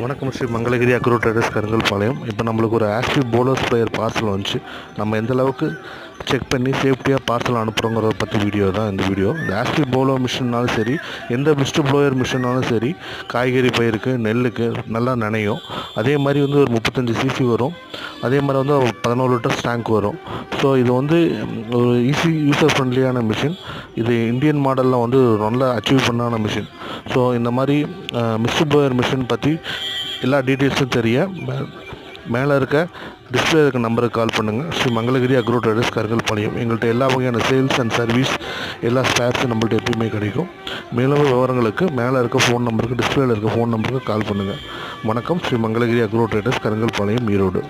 வணக்கம் Sri Mangalagiri agro traders Karungalpalayam இப்போ நம்மளுக்கு ஒரு ஆக்டிவ் போலர் ஸ்ப்ரேயர் பார்சல் வந்துச்சு. நம்ம எந்த அளவுக்கு செக் பண்ணி சேஃப்டியாக பார்சல் அனுப்புகிறோங்கிறத பற்றி வீடியோ தான் இந்த வீடியோ இந்த ஆக்டிவ் போலோ மிஷின்னாலும் சரி எந்த பெஸ்ட் ப்ளோயர் மிஷினாலும் சரி காய்கறி பயிருக்கு நெல்லுக்கு நல்லா நனையும். அதே மாதிரி வந்து ஒரு முப்பத்தஞ்சு சிசி வரும். அதே மாதிரி வந்து ஒரு பதினோரு லிட்டர் டேங்க் வரும். ஸோ இது வந்து ஒரு ஈஸி யூசர் ஃப்ரெண்ட்லியான மிஷின் இது இந்தியன் மாடலில் வந்து நல்லா அச்சீவ் பண்ணான மிஷின் ஸோ இந்த மாதிரி மிஸ்டர் ப்ளோயர் மிஷின் பற்றி எல்லா டீட்டெயில்ஸும் தெரிய மே- மேலே இருக்க டிஸ்பிளே இருக்க நம்பருக்கு கால் பண்ணுங்கள் ஸ்ரீ மங்களகிரி அக்ரோ ட்ரேடர்ஸ் கருங்கல்பாளையம் எங்கள்கிட்ட எல்லா வகையான சேல்ஸ் அண்ட் சர்வீஸ் எல்லா ஸ்பேர்ஸும் நம்மள்ட்ட எப்பயுமே கிடைக்கும். மேலும் விவரங்களுக்கு மேலே இருக்க ஃபோன் நம்பருக்கு டிஸ்பிளேயில் இருக்க ஃபோன் நம்பருக்கு கால் பண்ணுங்கள் வணக்கம். Shri Mangalagiri agro traders Karungalpalayam Erode.